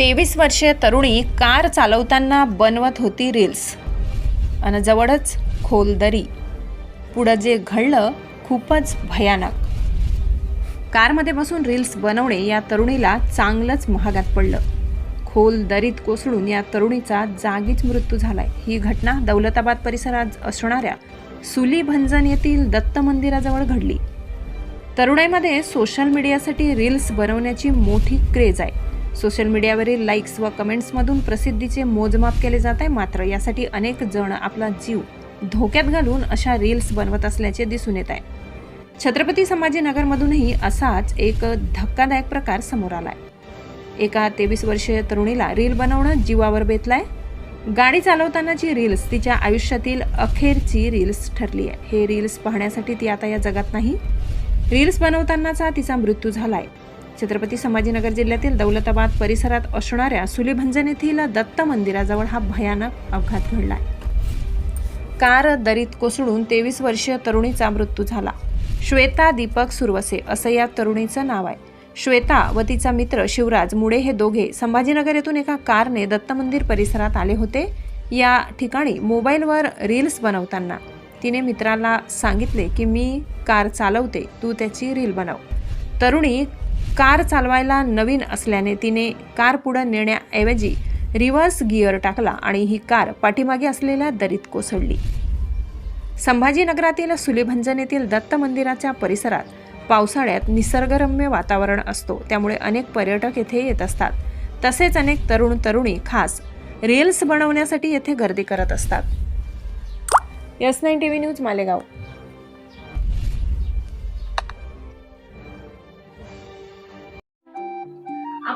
तेवीस वर्षीय तरुणी कार चालवताना बनवत होती रील्स आणि जवळच खोल दरी पुढं जे घडलं खूपच भयानक. कारमध्ये बसून रील्स बनवणे या तरुणीला चांगलंच महागात पडलं. खोल दरीत कोसळून या तरुणीचा जागीच मृत्यू झालाय. ही घटना दौलताबाद परिसरात असणाऱ्या सुली भंजन येथील दत्त मंदिराजवळ घडली. तरुणाईमध्ये सोशल मीडियासाठी रील्स बनवण्याची मोठी क्रेज आहे. सोशल मीडियावरील लाईक्स व कमेंट्समधून प्रसिद्धीचे मोजमाप केले जात आहे. मात्र यासाठी अनेक जण आपला जीव धोक्यात घालून अशा रील्स बनवत असल्याचे दिसून येत आहे. छत्रपती संभाजीनगरमधूनही असाच एक धक्कादायक प्रकार समोर आलाय. एका तेवीस वर्षीय तरुणीला रील बनवणं जीवावर बेतलाय. गाडी चालवतानाची रील्स तिच्या आयुष्यातील अखेरची रील्स ठरली आहे. हे रील्स पाहण्यासाठी ती आता या जगात नाही. रील्स बनवतानाचा तिचा मृत्यू झालाय. छत्रपती संभाजीनगर जिल्ह्यातील दौलताबाद परिसरात असणाऱ्या सुलेभंजन येथील दत्त मंदिराजवळ हा भयानक अपघात घडला कार दरीत कोसळून तेवीस वर्षीय तरुणीचा मृत्यू झाला. श्वेता दीपक सुरवसे असं या तरुणीचं नाव आहे. श्वेता व तिचा मित्र शिवराज मुळे हे दोघे संभाजीनगर येथून एका कारने दत्त मंदिर परिसरात आले होते. या ठिकाणी मोबाईलवर रील्स बनवताना तिने मित्राला सांगितले की मी कार चालवते तू त्याची रील बनव. तरुणी कार चालवायला नवीन असल्याने तिने कार पुढं नेण्याऐवजी रिव्हर्स गिअर टाकला आणि ही कार पाठीमागे असलेल्या दरीत कोसळली. संभाजीनगरातील सुलीभंजन येथील दत्त मंदिराच्या परिसरात पावसाळ्यात निसर्गरम्य वातावरण असतो. त्यामुळे अनेक पर्यटक येथे येत असतात. तसेच अनेक तरुण तरुणी खास रील्स बनवण्यासाठी येथे गर्दी करत असतात. S nine T V news Malegaon.